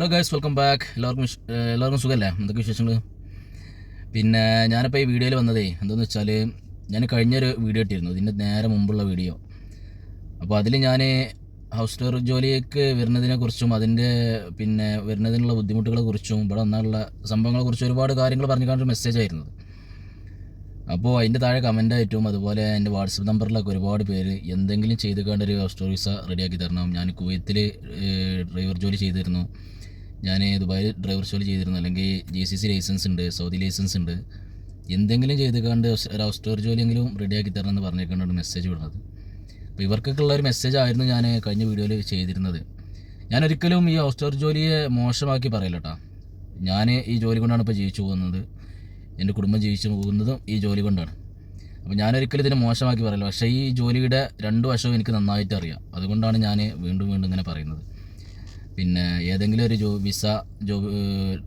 Hello guys welcome back എല്ലാവർക്കും എല്ലാവർക്കും സുഖമല്ലേ എന്തൊക്കെ വിശേഷങ്ങൾ പിന്നെ ഞാനിപ്പോൾ ഈ വീഡിയോയിൽ വന്നതേ എന്താണെന്ന് വെച്ചാൽ ഞാൻ കഴിഞ്ഞൊരു വീഡിയോ ഇട്ടിരുന്നു. ഇതിന്റെ നേരെ മുമ്പുള്ള വീഡിയോ. അപ്പോൾ അതിൽ ഞാൻ ഹൗസ് ടൂർ ജോലിക്ക് വരുന്നതിനെ കുറിച്ചും അതിന്റെ പിന്നെ വരുന്നതിനുള്ള ബുദ്ധിമുട്ടുകളെ കുറിച്ചും ഇവിടെ വന്നാലുള്ള സംഭവങ്ങളെ കുറിച്ചും ഒരുപാട് കാര്യങ്ങൾ പറഞ്ഞുകൊണ്ടൊരു മെസ്സേജ് ആയിരുന്നു. അപ്പോൾ അതിന്റെ താഴെ കമന്റ് ആയിട്ടും അതുപോലെ എന്റെ വാട്സപ്പ് നമ്പറിലൊക്കെ ഒരുപാട് പേര് എന്തെങ്കിലും ചെയ്ത് കണ്ടൊരു ഹൗസ് ടൂർ വിസ റെഡിയാക്കി തരണം. ഞാൻ കുവൈത്തിൽ ഡ്രൈവർ ജോലി ചെയ്തിരുന്നു. ഞാൻ ദുബായിൽ ഡ്രൈവർ ജോലി ചെയ്തിരുന്നു. അല്ലെങ്കിൽ ജി സി സി ലൈസൻസ് ഉണ്ട് സൗദി ലൈസൻസ് ഉണ്ട്. എന്തെങ്കിലും ചെയ്ത് കണ്ട് ഒരു ഹൗസ് ടൂർ ജോലിയെങ്കിലും റെഡിയാക്കി തരണം എന്ന് പറഞ്ഞേക്കൊണ്ടാണ് മെസ്സേജ് വിടുന്നത്. അപ്പോൾ ഇവർക്കൊക്കെ ഉള്ള ഒരു മെസ്സേജ് ആയിരുന്നു ഞാൻ കഴിഞ്ഞ വീഡിയോയിൽ ചെയ്തിരുന്നത്. ഞാൻ ഒരിക്കലും ഈ ഹൗസ് ടൂർ ജോലിയെ മോശമാക്കി പറയില്ല കേട്ടോ ഞാൻ ഈ ജോലി കൊണ്ടാണ് ഇപ്പോൾ ജീവിച്ചു പോകുന്നത്. എന്റെ കുടുംബം ജീവിച്ചു പോകുന്നതും ഈ ജോലി കൊണ്ടാണ്. അപ്പോൾ ഞാനൊരിക്കലും ഇതിനെ മോശമാക്കി പറയില്ല. പക്ഷേ ഈ ജോലിയുടെ രണ്ട് വശവും എനിക്ക് നന്നായിട്ട് അറിയാം. അതുകൊണ്ടാണ് ഞാൻ വീണ്ടും വീണ്ടും ഇങ്ങനെ പറയുന്നത്. പിന്നെ ഏതെങ്കിലും ഒരു ജോ വിസ ജോബ്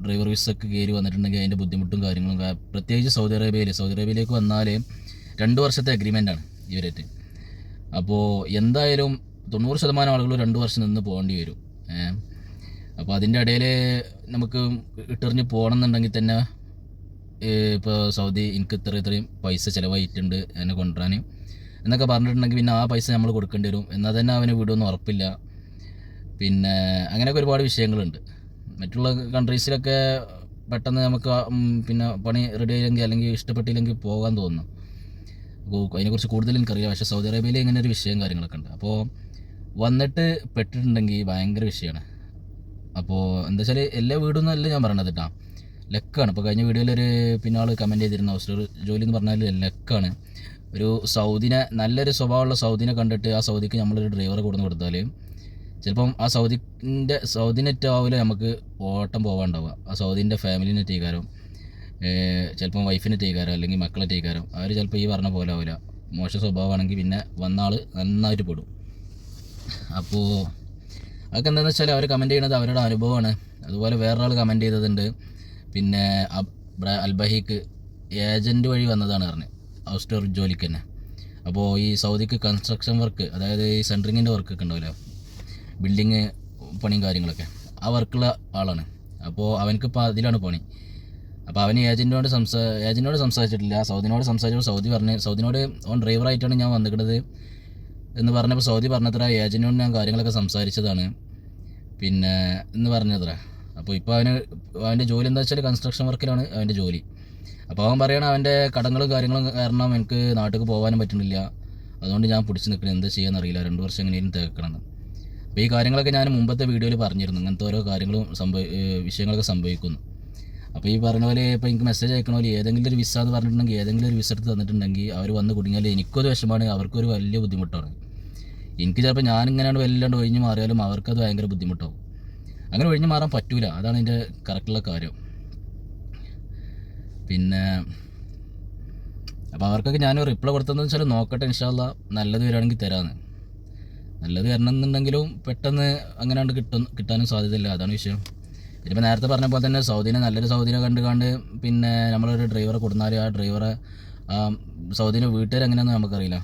ഡ്രൈവർ വിസക്ക് കയറി വന്നിട്ടുണ്ടെങ്കിൽ അതിന്റെ ബുദ്ധിമുട്ടും കാര്യങ്ങളും പ്രത്യേകിച്ച് സൗദി അറേബ്യയിൽ. സൗദി അറേബ്യയിലേക്ക് വന്നാൽ രണ്ട് വർഷത്തെ അഗ്രിമെന്റാണ് ഇവരായിട്ട്. അപ്പോൾ എന്തായാലും തൊണ്ണൂറ് ശതമാനം ആളുകൾ രണ്ട് വർഷം നിന്ന് പോകേണ്ടി വരും. അപ്പോൾ അതിന്റെ ഇടയിൽ നമുക്ക് ഇട്ടെറിഞ്ഞ് പോകണം എന്നുണ്ടെങ്കിൽ തന്നെ ഇപ്പോൾ സൗദി എനിക്ക് ഇത്ര ഇത്രയും പൈസ ചിലവായിട്ടുണ്ട് എന്നെ കൊണ്ടുവരാൻ. എന്നൊക്കെ പറഞ്ഞിട്ടുണ്ടെങ്കിൽ പിന്നെ ആ പൈസ നമ്മൾ കൊടുക്കേണ്ടി വരും. എന്നാൽ തന്നെ അവന് വിടുമെന്ന് ഉറപ്പില്ല. പിന്നെ അങ്ങനെയൊക്കെ ഒരുപാട് വിഷയങ്ങളുണ്ട്. മറ്റുള്ള കൺട്രീസിലൊക്കെ പെട്ടെന്ന് നമുക്ക് പിന്നെ പണി റെഡി ആയില്ലെങ്കിൽ അല്ലെങ്കിൽ ഇഷ്ടപ്പെട്ടില്ലെങ്കിൽ പോകാൻ തോന്നുന്നു അതിനെക്കുറിച്ച് കൂടുതൽ എനിക്കറിയാം പക്ഷേ സൗദി അറേബ്യയിൽ ഇങ്ങനെ ഒരു വിഷയം കാര്യങ്ങളൊക്കെ ഉണ്ട്. അപ്പോൾ വന്നിട്ട് പെട്ടിട്ടുണ്ടെങ്കിൽ ഭയങ്കര വിഷയമാണ് അപ്പോൾ എന്താ വെച്ചാൽ എല്ലാ വീടും അല്ല ഞാൻ പറയണത് കേട്ടോ. ലക്കാണ്. ഇപ്പോൾ കഴിഞ്ഞ വീഡിയോയിൽ ഒരു പിന്നെ ആൾ കമന്റ് ചെയ്തിരുന്ന. ഹോസ്റ്റൽ ജോലി എന്ന് പറഞ്ഞാൽ ലക്കാണ്. ഒരു സൗദിനെ നല്ലൊരു സ്വഭാവമുള്ള സൗദിനെ കണ്ടിട്ട് ആ സൗദിക്ക് നമ്മളൊരു ഡ്രൈവറെ കൊടുന്ന് കൊടുത്താൽ ചിലപ്പം ആ സൗദിന്റെ സൗദി നെറ്റ് ആവില്ല നമുക്ക് ഓട്ടം പോകാണ്ടാവുക ആ സൗദിന്റെ ഫാമിലി നെറ്റ് ടീക്കാരം ചിലപ്പം വൈഫിനെ ടീക്കാരം അല്ലെങ്കിൽ മക്കളെ ടീക്കാരം അവർ ചിലപ്പോൾ ഈ പറഞ്ഞ പോലെ ആവില്ല മോശം സ്വഭാവമാണെങ്കിൽ പിന്നെ വന്ന ആൾ നന്നായിട്ട് പെടും. അപ്പോൾ അതൊക്കെ എന്താണെന്ന് വെച്ചാൽ അവർ കമന്റ് ചെയ്യണത് അവരുടെ അനുഭവമാണ്. അതുപോലെ വേറൊരാൾ കമന്റ് ചെയ്തതുണ്ട്. പിന്നെ അൽബഹിക്ക് ഏജന്റ് വഴി വന്നതാണ് പറഞ്ഞത് ഹൗസ് ടൂർ ജോലിക്ക് തന്നെ. അപ്പോൾ ഈ സൗദിക്ക് കൺസ്ട്രക്ഷൻ വർക്ക് അതായത് ഈ സെൻട്രിങ്ങിന്റെ വർക്കൊക്കെ ഉണ്ടാവില്ല? ബിൽഡിങ് പണിയും കാര്യങ്ങളൊക്കെ. ആ വർക്കുള്ള ആളാണ്. അപ്പോൾ അവനക്ക് ഇപ്പോൾ അതിലാണ് പണി. അപ്പോൾ അവൻ ഏജന്റിനോട് സംസാ ഏജന്റിനോട് സംസാരിച്ചിട്ടില്ല. സൗദിനോട് സംസാരിച്ചപ്പോൾ സൗദി പറഞ്ഞ് സൗദിനോട് ഓൺ ഡ്രൈവറായിട്ടാണ് ഞാൻ വന്നിട്ടത് എന്ന് പറഞ്ഞപ്പോൾ സൗദി പറഞ്ഞത്ര ഏജന്റിനോട് ഞാൻ കാര്യങ്ങളൊക്കെ സംസാരിച്ചതാണ്. പിന്നെ എന്ന് പറഞ്ഞത്ര. അപ്പോൾ ഇപ്പോൾ അവന് അവന്റെ ജോലി എന്താ വെച്ചാൽ കൺസ്ട്രക്ഷൻ വർക്കിലാണ് അവന്റെ ജോലി. അപ്പോൾ അവൻ പറയണ അവന്റെ കടങ്ങളും കാര്യങ്ങളും കാരണം എനിക്ക് നാട്ടിൽ പോകാനും പറ്റുന്നില്ല. അതുകൊണ്ട് ഞാൻ പിടിച്ച് നിൽക്കണം എന്താ ചെയ്യാൻ അറിയില്ല. രണ്ട് വർഷം എങ്ങനെയും തേക്കണം അപ്പോൾ ഈ കാര്യങ്ങളൊക്കെ ഞാൻ മുമ്പത്തെ വീഡിയോയിൽ പറഞ്ഞിരുന്നു. ഇങ്ങനത്തെ ഓരോ കാര്യങ്ങളും സംഭവ വിഷയങ്ങളൊക്കെ സംഭവിക്കുന്നു. അപ്പോൾ ഈ പറഞ്ഞ പോലെ ഇപ്പോൾ എനിക്ക് മെസ്സേജ് അയക്കണ പോലെ ഏതെങ്കിലും ഒരു വിസ എന്ന് പറഞ്ഞിട്ടുണ്ടെങ്കിൽ ഏതെങ്കിലും ഒരു വിസ എടുത്ത് തന്നിട്ടുണ്ടെങ്കിൽ അവർ വന്ന് കുടുങ്ങിയാൽ എനിക്കൊരു വിഷമമാണ് അവർക്കൊരു വലിയ ബുദ്ധിമുട്ടാണ്. എനിക്ക് ചിലപ്പോൾ ഞാനിങ്ങനെയാണ് വല്ലാണ്ട് ഒഴിഞ്ഞ് മാറിയാലും അവർക്കത് ഭയങ്കര ബുദ്ധിമുട്ടാവും. അങ്ങനെ ഒഴിഞ്ഞ് മാറാൻ പറ്റൂല. അതാണ് എന്റെ കറക്റ്റുള്ള കാര്യം. പിന്നെ അപ്പോൾ അവർക്കൊക്കെ ഞാൻ റിപ്ലൈ കൊടുത്തതെന്ന് വെച്ചാൽ നോക്കട്ടെ ഇൻഷാല്ല നല്ലത് വരികയാണെങ്കിൽ തരാമെന്ന് നല്ലത് വരണം എന്നുണ്ടെങ്കിലും പെട്ടെന്ന് അങ്ങനെ കിട്ടും കിട്ടാനും സാധ്യതയില്ല. അതാണ് വിഷയം. ഇതിപ്പോൾ നേരത്തെ പറഞ്ഞ പോലെ തന്നെ സൗദിനെ നല്ലൊരു സൗദിനെ കണ്ട് കണ്ട് പിന്നെ നമ്മളൊരു ഡ്രൈവറെ കൊടുന്നാൽ ആ ഡ്രൈവറെ വീട്ടുകാർ എങ്ങനെയാണെന്ന് നമുക്കറിയില്ല.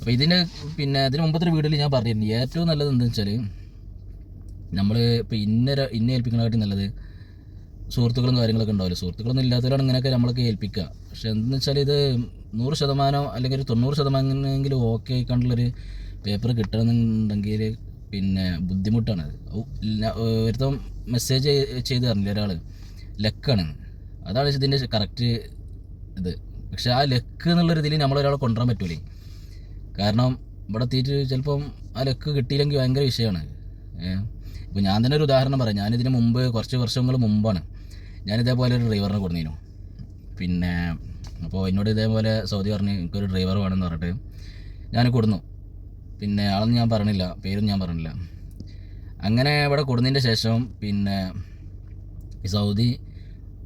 അപ്പോൾ ഇതിന് പിന്നെ ഇതിന് മുമ്പത്തെ വീഡിയോയിൽ ഞാൻ പറഞ്ഞിരുന്നു. ഏറ്റവും നല്ലത് എന്താണെന്ന് വെച്ചാൽ നമ്മൾ ഇപ്പോൾ ഇന്ന ഒരു- ഇന്ന ഏൽപ്പിക്കണമായിട്ട് നല്ലത് സുഹൃത്തുക്കളും കാര്യങ്ങളൊക്കെ ഉണ്ടാവില്ല? സുഹൃത്തുക്കളൊന്നും ഇല്ലാത്തവരാണ് ഇങ്ങനെയൊക്കെ നമ്മളൊക്കെ ഏൽപ്പിക്കുക. പക്ഷെ എന്തെന്ന് വെച്ചാൽ ഇത് നൂറ് ശതമാനം അല്ലെങ്കിൽ ഒരു തൊണ്ണൂറ് ശതമാനമെങ്കിലും ഓക്കെ ആയിക്കൊണ്ടുള്ളൊരു പേപ്പർ കിട്ടണമെന്നുണ്ടെങ്കിൽ പിന്നെ ബുദ്ധിമുട്ടാണ്. ഒരുത്തം മെസ്സേജ് ചെയ്ത് തരണില്ല ഒരാൾ ലക്കാണ്. അതാണ് ഇതിന്റെ കറക്റ്റ് ഇത്. പക്ഷെ ആ ലക്ക് എന്നുള്ള രീതിയിൽ നമ്മളൊരാളെ കൊണ്ടുവരാൻ പറ്റൂലേ. കാരണം ഇവിടെ എത്തിയിട്ട് ചിലപ്പം ആ ലക്ക് കിട്ടിയില്ലെങ്കിൽ ഭയങ്കര വിഷയമാണ്. ഇപ്പോൾ ഞാൻ തന്നെ ഒരു ഉദാഹരണം പറയാം. ഞാനിതിന് മുമ്പ് കുറച്ച് വർഷങ്ങൾ മുമ്പാണ് ഞാനിതേപോലെ ഒരു ഡ്രൈവറിനെ കൊടുത്തിരുന്നു പിന്നെ അപ്പോൾ എന്നോട് ഇതേപോലെ സൗദി പറഞ്ഞ് എനിക്കൊരു ഡ്രൈവർ വേണമെന്ന് പറഞ്ഞിട്ട് ഞാൻ കൊടുന്നു. പിന്നെ ആളൊന്നും ഞാൻ പറഞ്ഞില്ല പേരും ഞാൻ പറഞ്ഞില്ല. അങ്ങനെ ഇവിടെ കൊടുന്നതിന്റെ ശേഷം പിന്നെ സൗദി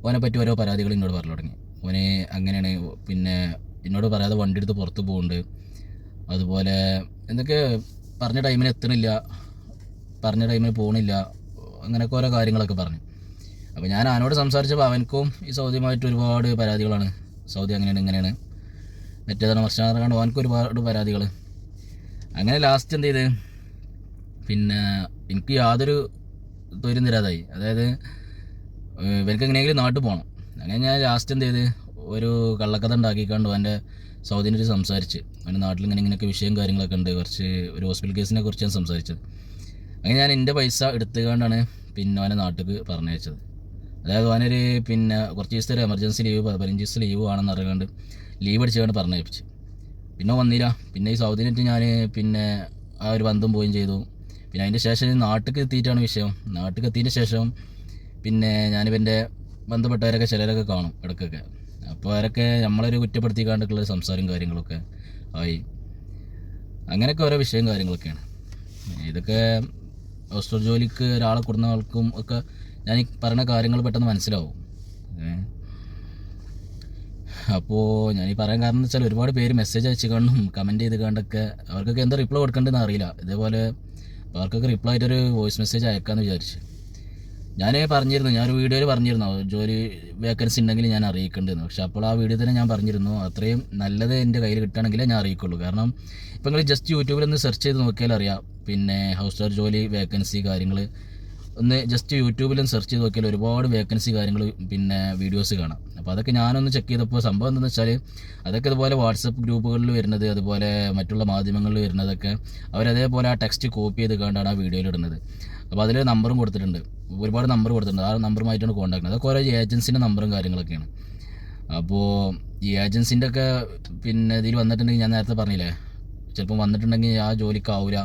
ഓനെ പറ്റി ഓരോ പരാതികൾ എന്നോട് പറഞ്ഞു തുടങ്ങി. ഓന് അങ്ങനെയാണ് പിന്നെ എന്നോട് പറയാതെ വണ്ടി എടുത്ത് പുറത്ത് പോകുന്നുണ്ട് അതുപോലെ എന്തൊക്കെ പറഞ്ഞ ടൈമിന് എത്തണില്ല പറഞ്ഞ ടൈമിന് പോകണില്ല അങ്ങനെയൊക്കെ ഓരോ കാര്യങ്ങളൊക്കെ പറഞ്ഞു. അപ്പോൾ ഞാൻ ആനോട് സംസാരിച്ചപ്പോൾ അവനക്കും ഈ സൗദിയുമായിട്ട് ഒരുപാട് പരാതികളാണ്. സൗദി അങ്ങനെയാണ് ഇങ്ങനെയാണ്. മറ്റേതാണ് വർഷം കണ്ട് അവനക്കും ഒരുപാട് പരാതികൾ അങ്ങനെ ലാസ്റ്റ് എന്ത് ചെയ്ത്? പിന്നെ എനിക്ക് യാതൊരു തൊരും തരാതായി. അതായത് ഇവർക്ക് എങ്ങനെയെങ്കിലും നാട്ടിൽ പോകണം അങ്ങനെ ഞാൻ ലാസ്റ്റ് എന്ത് ചെയ്ത്? ഒരു കള്ളക്കഥ ഉണ്ടാക്കിക്കാണ്ട് അവന്റെ സൗദിന്റെ സംസാരിച്ച്. അവന്റെ നാട്ടിൽ ഇങ്ങനെ ഇങ്ങനെയൊക്കെ വിഷയം കാര്യങ്ങളൊക്കെ ഉണ്ട്. കുറച്ച് ഒരു ഹോസ്പിറ്റൽ കേസിനെ കുറിച്ച് ഞാൻ സംസാരിച്ചത്. അങ്ങനെ ഞാൻ എന്റെ പൈസ എടുത്തുകൊണ്ടാണ് പിന്നെ അവനെ നാട്ടിലേക്ക് പറഞ്ഞയച്ചത്. അതായത് അവനൊരു പിന്നെ കുറച്ച് ദിവസത്തെ ഒരു എമർജൻസി ലീവ് പതിനഞ്ച് ദിവസത്തെ ലീവ് ആണെന്ന് അറിയാണ്ട് ലീവ് അടിച്ചുകൊണ്ട് പറഞ്ഞയപ്പിച്ചു. പിന്നെ വന്നില്ല. പിന്നെ ഈ സൗദിനെറ്റ് ഞാൻ പിന്നെ ആ ഒരു ബന്ധം പോവുകയും ചെയ്തു. പിന്നെ അതിന്റെ ശേഷം നാട്ടിലേക്ക് എത്തിയിട്ടാണ് വിഷയം. നാട്ടിലേക്ക് എത്തിയതിന്റെ ശേഷം പിന്നെ ഞാനിവന്റെ ബന്ധപ്പെട്ടവരൊക്കെ ചിലരൊക്കെ കാണും ഇടയ്ക്കൊക്കെ. അപ്പോൾ അവരൊക്കെ നമ്മളൊരു കുറ്റപ്പെടുത്തിക്കാണ്ടൊക്കെയുള്ള സംസാരം കാര്യങ്ങളൊക്കെ ആയി. അങ്ങനെയൊക്കെ ഓരോ വിഷയം കാര്യങ്ങളൊക്കെയാണ്. ഇതൊക്കെ ഹോസ്റ്റൽ ജോലിക്ക് ഒരാളെ കൊടുക്കുന്ന ആൾക്കും ഒക്കെ ഞാൻ ഈ പറയുന്ന കാര്യങ്ങൾ പെട്ടെന്ന് മനസ്സിലാവും. അപ്പോൾ ഞാൻ ഈ പറയാൻ കാരണം എന്ന് വെച്ചാൽ ഒരുപാട് പേര് മെസ്സേജ് അയച്ചു കാണും കമന്റ് ചെയ്ത് കണ്ടൊക്കെ അവർക്കൊക്കെ എന്താ റിപ്ലൈ കൊടുക്കേണ്ടതെന്ന് അറിയില്ല. ഇതേപോലെ അവർക്കൊക്കെ റിപ്ലൈ ആയിട്ടൊരു വോയിസ് മെസ്സേജ് അയക്കാമെന്ന് വിചാരിച്ചു. ഞാൻ പറഞ്ഞിരുന്നു ഞാനൊരു വീഡിയോയിൽ പറഞ്ഞിരുന്നു ജോലി വേക്കൻസി ഉണ്ടെങ്കിൽ ഞാൻ അറിയിക്കേണ്ടതെന്ന് പക്ഷെ അപ്പോൾ ആ വീഡിയോ തന്നെ ഞാൻ പറഞ്ഞിരുന്നു അത്രയും നല്ലത് എന്റെ കയ്യിൽ കിട്ടുകയാണെങ്കിലേ ഞാൻ അറിയിക്കുള്ളൂ. കാരണം ഇപ്പം നിങ്ങൾ ജസ്റ്റ് യൂട്യൂബിൽ ഒന്ന് സെർച്ച് ചെയ്ത് നോക്കിയാൽ അറിയാം. പിന്നെ ഹൗസ് സ്റ്റാർ ജോലി വേക്കൻസി കാര്യങ്ങൾ ഒന്ന് ജസ്റ്റ് യൂട്യൂബിലും സെർച്ച് ചെയ്ത് നോക്കിയാൽ ഒരുപാട് വേക്കൻസി കാര്യങ്ങൾ പിന്നെ വീഡിയോസ് കാണാം. അപ്പോൾ അതൊക്കെ ഞാനൊന്ന് ചെക്ക് ചെയ്തപ്പോൾ സംഭവം എന്താണെന്ന് വെച്ചാൽ അതൊക്കെ ഇതുപോലെ വാട്സപ്പ് ഗ്രൂപ്പുകളിൽ വരുന്നത് അതുപോലെ മറ്റുള്ള മാധ്യമങ്ങളിൽ വരുന്നതൊക്കെ അവരതേപോലെ ആ ടെക്സ്റ്റ് കോപ്പി ചെയ്ത് കണ്ടാണ് ആ വീഡിയോയിൽ ഇടുന്നത്. അപ്പോൾ അതിൽ നമ്പറും കൊടുത്തിട്ടുണ്ട്. ഒരുപാട് നമ്പർ കൊടുത്തിട്ടുണ്ട്. ആ നമ്പറുമായിട്ടാണ് കോൺടാക്ട് അതൊക്കെ ഓരോ ഏജൻസിന്റെ നമ്പറും കാര്യങ്ങളൊക്കെയാണ്. അപ്പോൾ ഈ ഏജൻസിന്റെ ഒക്കെ പിന്നെ ഇതിൽ വന്നിട്ടുണ്ടെങ്കിൽ ഞാൻ നേരത്തെ പറഞ്ഞില്ലേ ചിലപ്പോൾ വന്നിട്ടുണ്ടെങ്കിൽ ആ ജോലിക്ക് ആവില്ല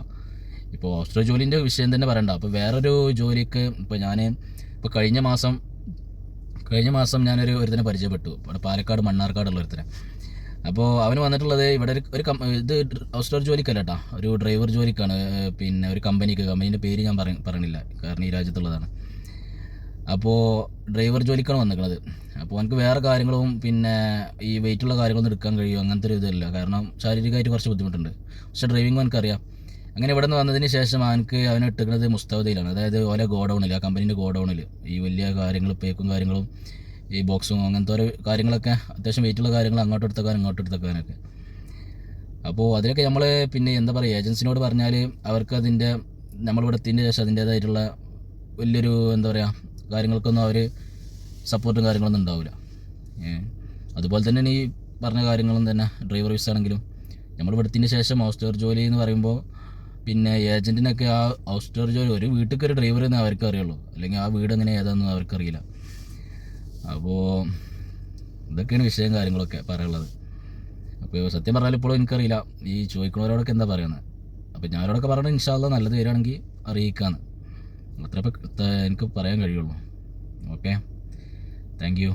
ഇപ്പോൾ ഹോസ്റ്റൽ ജോലിന്റെ വിഷയം തന്നെ പറയണ്ട. അപ്പോൾ വേറൊരു ജോലിക്ക് ഇപ്പോൾ ഞാൻ ഇപ്പോൾ കഴിഞ്ഞ മാസം കഴിഞ്ഞ മാസം ഞാനൊരു ഒരുത്തിനെ പരിചയപ്പെട്ടു. ഇവിടെ പാലക്കാട് മണ്ണാർക്കാടുള്ള ഒരുത്തിനെ. അപ്പോൾ അവന് വന്നിട്ടുള്ളത് ഇവിടെ ഒരു ഒരു ഇത് ഹോസ്റ്റൽ ജോലിക്കല്ല കേട്ടോ ഒരു ഡ്രൈവർ ജോലിക്കാണ്. പിന്നെ ഒരു കമ്പനിക്ക്. കമ്പനീന്റെ പേര് ഞാൻ പറയ പറയണില്ല കാരണം ഈ രാജ്യത്തുള്ളതാണ്. അപ്പോൾ ഡ്രൈവർ ജോലിക്കാണ് വന്നിരിക്കുന്നത് അപ്പോൾ എനിക്ക് വേറെ കാര്യങ്ങളും പിന്നെ ഈ വെയിറ്റുള്ള കാര്യങ്ങളൊന്നും എടുക്കാൻ കഴിയും? അങ്ങനത്തെ ഒരു ഇതല്ല. കാരണം ശാരീരികമായിട്ട് കുറച്ച് ബുദ്ധിമുട്ടുണ്ട്. പക്ഷേ ഡ്രൈവിംഗ് എനിക്കറിയാം അങ്ങനെ ഇവിടെ നിന്ന് വന്നതിന് ശേഷം അവനക്ക് അവനെ ഇട്ടുന്നത് മുസ്തവതയിലാണ് അതായത് ഓരോ ഗോഡൗണിൽ ആ കമ്പനീന്റെ ഗോഡൗണിൽ ഈ വലിയ കാര്യങ്ങൾ പേക്കും കാര്യങ്ങളും ഈ ബോക്സും അങ്ങനത്തെ ഓരോ കാര്യങ്ങളൊക്കെ അത്യാവശ്യം വെയിറ്റുള്ള കാര്യങ്ങൾ അങ്ങോട്ട് എടുത്തേക്കാൻ ഇങ്ങോട്ട് എടുത്തേക്കാനൊക്കെ. അപ്പോൾ അതിലൊക്കെ നമ്മൾ പിന്നെ എന്താ പറയുക ഏജൻസിനോട് പറഞ്ഞാൽ അവർക്ക് അതിന്റെ നമ്മളിവിടെ എത്തിയതിന്റെ ശേഷം അതിന്റേതായിട്ടുള്ള വലിയൊരു എന്താ പറയുക കാര്യങ്ങൾക്കൊന്നും അവർ സപ്പോർട്ടും കാര്യങ്ങളൊന്നും ഉണ്ടാവില്ല അതുപോലെ തന്നെ ഈ പറഞ്ഞ കാര്യങ്ങളും തന്നെ ഡ്രൈവർ വിസ ആണെങ്കിലും നമ്മൾ ഇവിടുത്തതിന് ശേഷം മാസ്റ്റർ ജോലി എന്ന് പറയുമ്പോൾ പിന്നെ ഏജന്റിനൊക്കെ ആ ഹൗസ്റ്റർ ജോലി ഒരു വീട്ടിലേക്ക് ഒരു ഡ്രൈവർ എന്നേ അവർക്ക് അറിയുള്ളൂ. അല്ലെങ്കിൽ ആ വീട് എങ്ങനെ ഏതാണെന്ന് അവർക്കറിയില്ല അപ്പോൾ ഇതൊക്കെയാണ് വിഷയം കാര്യങ്ങളൊക്കെ പറയാനുള്ളത്. അപ്പോൾ സത്യം പറഞ്ഞാൽ ഇപ്പോഴും എനിക്കറിയില്ല. ഈ ചോദിക്കുന്നവരോടൊക്കെ എന്താ പറയുന്നത് അപ്പോൾ ഞാനോടൊക്കെ പറയണത് ഇൻഷാല്ല നല്ലത് വരികയാണെങ്കിൽ അറിയിക്കാന്ന്. അത്ര എനിക്ക് പറയാൻ കഴിയുള്ളൂ. ഓക്കെ? Thank you.